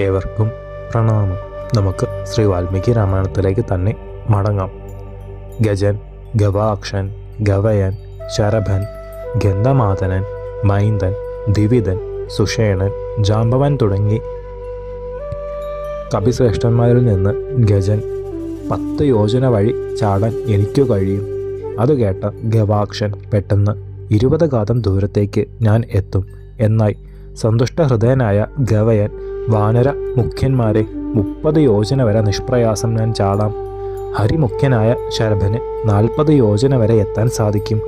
ഏവർക്കും പ്രണാമം. നമുക്ക് ശ്രീ വാൽമീകി രാമായണത്തിലേക്ക് തന്നെ മടങ്ങാം. ഗജൻ ഗവാക്ഷൻ ഗവയൻ ശരഭൻ ഗന്ധമാതനൻ മൈന്ദൻ ദിവിതൻ സുഷേണൻ ജാമ്പവൻ തുടങ്ങി കപിശ്രേഷ്ഠന്മാരിൽ നിന്ന് ഗജൻ പത്ത് യോജന വഴി ചാടാൻ എനിക്കു കഴിയും. അത് കേട്ട ഗവാക്ഷൻ പെട്ടെന്ന് ഇരുപത് കാതം ദൂരത്തേക്ക് ഞാൻ എത്തും. എന്നായി സന്തുഷ്ടഹൃദയനായ ഗവയൻ വാനര മുഖ്യന്മാരെ മുപ്പത് യോജന വരെ നിഷ്പ്രയാസം ഞാൻ ചാടാം. ഹരിമുഖ്യനായ ശരഭന് നാൽപ്പത് യോജന വരെ എത്താൻ സാധിക്കും.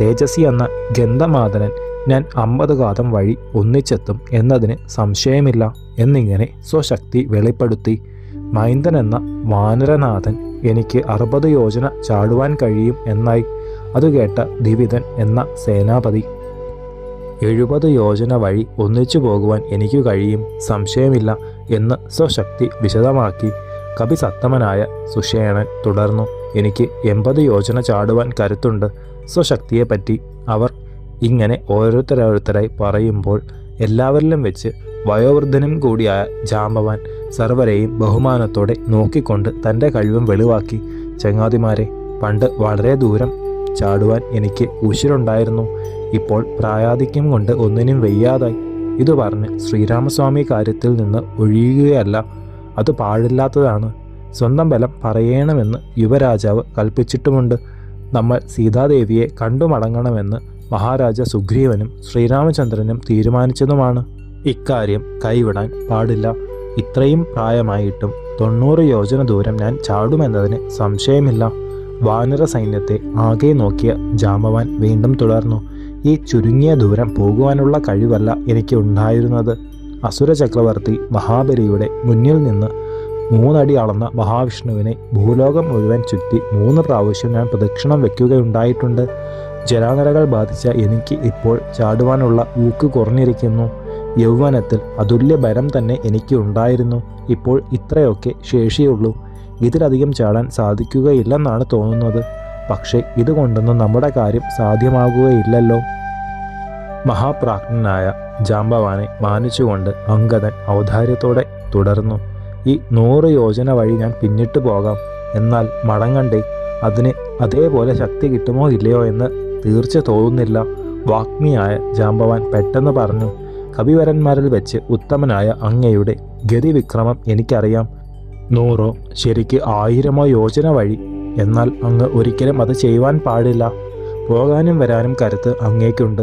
തേജസ്വി എന്ന ഗന്ധമാതനൻ ഞാൻ അമ്പത് കാതം വഴി ഒന്നിച്ചെത്തും എന്നതിന് സംശയമില്ല എന്നിങ്ങനെ സ്വശക്തി വെളിപ്പെടുത്തി. മൈന്ദൻ എന്ന വാനരനാഥൻ എനിക്ക് അറുപത് യോജന ചാടുവാൻ കഴിയും എന്നായി. അത് കേട്ട ദിവിതൻ എന്ന സേനാപതി എഴുപത് യോജന വഴി ഒന്നിച്ചു പോകുവാൻ എനിക്ക് കഴിയും സംശയമില്ല എന്ന് സ്വശക്തി വിശദമാക്കി. കപിസത്തമനായ സുഷേണൻ തുടർന്നു. എനിക്ക് എൺപത് യോജന ചാടുവാൻ കരുത്തുണ്ട്. സ്വശക്തിയെപ്പറ്റി അവർ ഇങ്ങനെ ഓരോരുത്തരോരുത്തരായി പറയുമ്പോൾ എല്ലാവരിലും വെച്ച് വയോവൃദ്ധനും കൂടിയായ ജാമ്പവാൻ സർവരെയും ബഹുമാനത്തോടെ നോക്കിക്കൊണ്ട് തന്റെ കഴിവും വെളിവാക്കി. ചങ്ങാതിമാരെ പണ്ട് വളരെ ദൂരം ചാടുവാൻ എനിക്ക് ഉശിരുണ്ടായിരുന്നു ഇപ്പോൾ പ്രായാധിക്യം കൊണ്ട് ഒന്നിനും വെയ്യാതായി. ഇത് പറഞ്ഞ് ശ്രീരാമസ്വാമി കാര്യത്തിൽ നിന്ന് ഒഴിയുകയല്ല. അത് പാടില്ലാത്തതാണ് സ്വന്തം ബലം പറയണമെന്ന് യുവരാജാവ് കൽപ്പിച്ചിട്ടുമുണ്ട്. നമ്മൾ സീതാദേവിയെ കണ്ടുമടങ്ങണമെന്ന് മഹാരാജ സുഗ്രീവനും ശ്രീരാമചന്ദ്രനും തീരുമാനിച്ചതുമാണ്. ഇക്കാര്യം കൈവിടാൻ പാടില്ല. ഇത്രയും പ്രായമായിട്ടും തൊണ്ണൂറ് യോജന ദൂരം ഞാൻ ചാടുമെന്നതിന് സംശയമില്ല. വാനര സൈന്യത്തെ ആകെ നോക്കിയ ജാമവാൻ വീണ്ടും തുടർന്നു. ഈ ചുരുങ്ങിയ ദൂരം പോകുവാനുള്ള കഴിവല്ല എനിക്ക് ഉണ്ടായിരുന്നത്. അസുര ചക്രവർത്തി മഹാബലിയുടെ മുന്നിൽ നിന്ന് മൂന്നടി അളന്ന മഹാവിഷ്ണുവിനെ ഭൂലോകം മുഴുവൻ ചുറ്റി മൂന്ന് പ്രാവശ്യം ഞാൻ പ്രദക്ഷിണം വെക്കുകയുണ്ടായിട്ടുണ്ട്. ജലാനരകൾ ബാധിച്ച എനിക്ക് ഇപ്പോൾ ചാടുവാനുള്ള ഊക്ക് കുറഞ്ഞിരിക്കുന്നു. യൗവനത്തിൽ അതുല്യ ബലം തന്നെ എനിക്ക് ഉണ്ടായിരുന്നു. ഇപ്പോൾ ഇത്രയൊക്കെ ശേഷിയുള്ളൂ. ഇതിലധികം ചാടാൻ സാധിക്കുകയില്ലെന്നാണ് തോന്നുന്നത്. പക്ഷേ ഇതുകൊണ്ടൊന്നും നമ്മുടെ കാര്യം സാധ്യമാകുകയില്ലല്ലോ. മഹാപ്രാജ്ഞനായ ജാംബവാനെ മാനിച്ചുകൊണ്ട് അങ്കദൻ ഔദാര്യത്തോടെ തുടർന്നു. ഈ നൂറ് യോജന വഴി ഞാൻ പിന്നിട്ട് പോകാം. എന്നാൽ മടങ്ങണ്ടേ അതിന് അതേപോലെ ശക്തി കിട്ടുമോ ഇല്ലയോ എന്ന് തീർച്ച തോന്നുന്നില്ല. വാഗ്മിയായ ജാംബവാൻ പെട്ടെന്ന് പറഞ്ഞു കവിവരന്മാരിൽ വെച്ച് ഉത്തമനായ അങ്ങയുടെ ഗതിവിക്രമം എനിക്കറിയാം. നൂറോ ശരിക്ക് ആയിരമോ യോജന വഴി എന്നാൽ അങ്ങ് ഒരിക്കലും അത് ചെയ്യുവാൻ പാടില്ല. പോകാനും വരാനും കരുത്ത് അങ്ങേക്കുണ്ട്.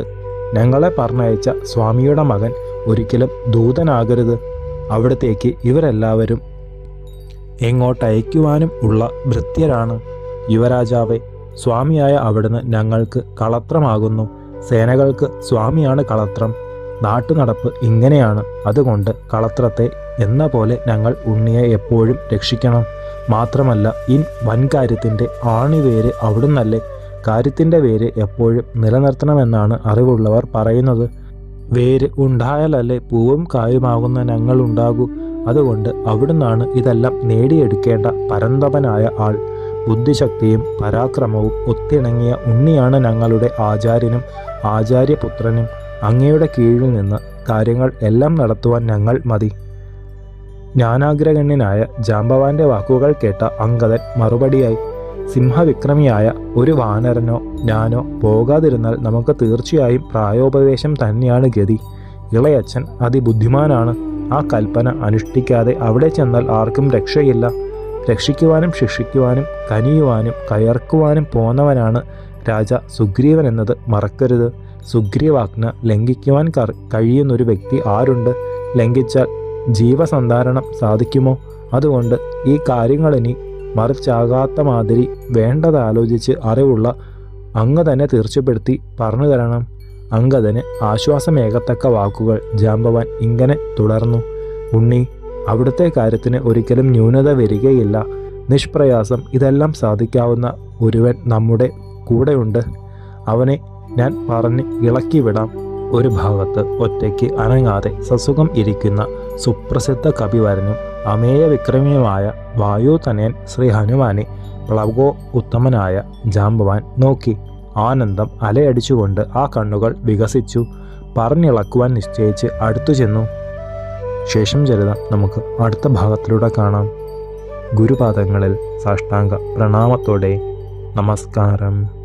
ഞങ്ങളെ പറഞ്ഞയച്ച സ്വാമിയുടെ മകൻ ഒരിക്കലും ദൂതനാകരുത്. അവിടത്തേക്ക് ഇവരെല്ലാവരും എങ്ങോട്ടയക്കുവാനും ഉള്ള ഭൃത്യരാണ്. യുവരാജാവെ സ്വാമിയായ അവിടുന്ന് ഞങ്ങൾക്ക് കളത്രമാകുന്നു. സേനകൾക്ക് സ്വാമിയാണ് കളത്രം. നാട്ടുനടപ്പ് ഇങ്ങനെയാണ്. അതുകൊണ്ട് കളത്രത്തെ എന്ന പോലെ ഞങ്ങൾ ഉണ്ണിയെ എപ്പോഴും രക്ഷിക്കണം. മാത്രമല്ല ഇൻ വൻകാര്യത്തിന്റെ ആണിവേര് അവിടുന്നല്ലേ? കാര്യത്തിന്റെ വേര് എപ്പോഴും നിലനിർത്തണമെന്നാണ് അറിവുള്ളവർ പറയുന്നത്. വേര് ഉണ്ടായാലല്ലേ പൂവും കായുമാകുന്ന ഞങ്ങൾ ഉണ്ടാകൂ. അതുകൊണ്ട് അവിടുന്നാണ് ഇതെല്ലാം നേടിയെടുക്കേണ്ട പരന്തപനായ ആൾ. ബുദ്ധിശക്തിയും പരാക്രമവും ഒത്തിണങ്ങിയ ഉണ്ണിയാണ് ഞങ്ങളുടെ ആചാര്യനും ആചാര്യപുത്രനും. അങ്ങയുടെ കീഴിൽ നിന്ന് കാര്യങ്ങൾ എല്ലാം നടത്തുവാൻ ഞങ്ങൾ മതി. ജ്ഞാനാഗ്രഗണ്യനായ ജാമ്പവാന്റെ വാക്കുകൾ കേട്ട അങ്കദൻ മറുപടിയായി സിംഹവിക്രമിയായ ഒരു വാനരനോ ഞാനോ പോകാതിരുന്നാൽ നമുക്ക് തീർച്ചയായും പ്രായോപവേശം തന്നെയാണ് ഗതി. ഇളയച്ഛൻ അതിബുദ്ധിമാനാണ്. ആ കൽപ്പന അനുഷ്ഠിക്കാതെ അവിടെ ചെന്നാൽ ആർക്കും രക്ഷയില്ല. രക്ഷിക്കുവാനും ശിക്ഷിക്കുവാനും കനിയുവാനും കയർക്കുവാനും പോന്നവനാണ് രാജ സുഗ്രീവൻ എന്നത് മറക്കരുത്. സുഗ്രീവാജ്ഞ ലംഘിക്കുവാൻ കഴിയുന്നൊരു വ്യക്തി ആരുണ്ട്? ലംഘിച്ചാൽ ജീവസന്ധാരണം സാധിക്കുമോ? അതുകൊണ്ട് ഈ കാര്യങ്ങളിനി മറിച്ചാകാത്ത മാതിരി വേണ്ടതാലോചിച്ച് അറിവുള്ള അങ്ങ് തന്നെ തീർച്ചപ്പെടുത്തി പറഞ്ഞു തരണം. അങ്കദന് ആശ്വാസമേകത്തക്ക വാക്കുകൾ ജാമ്പവാൻ ഇങ്ങനെ തുടർന്നു. ഉണ്ണി അവിടുത്തെ കാര്യത്തിന് ഒരിക്കലും ന്യൂനത വരികയില്ല. നിഷ്പ്രയാസം ഇതെല്ലാം സാധിക്കാവുന്ന ഒരുവൻ നമ്മുടെ കൂടെയുണ്ട്. അവനെ ഞാൻ പറഞ്ഞ് ഇളക്കിവിടാം. ഒരു ഭാഗത്ത് ഒറ്റയ്ക്ക് അനങ്ങാതെ സസുഖം ഇരിക്കുന്ന സുപ്രസിദ്ധ കവിവരനും അമേയ വിക്രമിയുമായ വായുതനയൻ ശ്രീ ഹനുമാനെ പ്ലവോ ഉത്തമനായ ജാമ്പവാൻ നോക്കി. ആനന്ദം അലയടിച്ചുകൊണ്ട് ആ കണ്ണുകൾ വികസിച്ചു. പറഞ്ഞിളക്കുവാൻ നിശ്ചയിച്ച് അടുത്തു ചെന്നു. ശേഷം ചരിതം നമുക്ക് അടുത്ത ഭാഗത്തിലൂടെ കാണാം. ഗുരുപാദങ്ങളിൽ സാഷ്ടാംഗ പ്രണാമത്തോടെ നമസ്കാരം.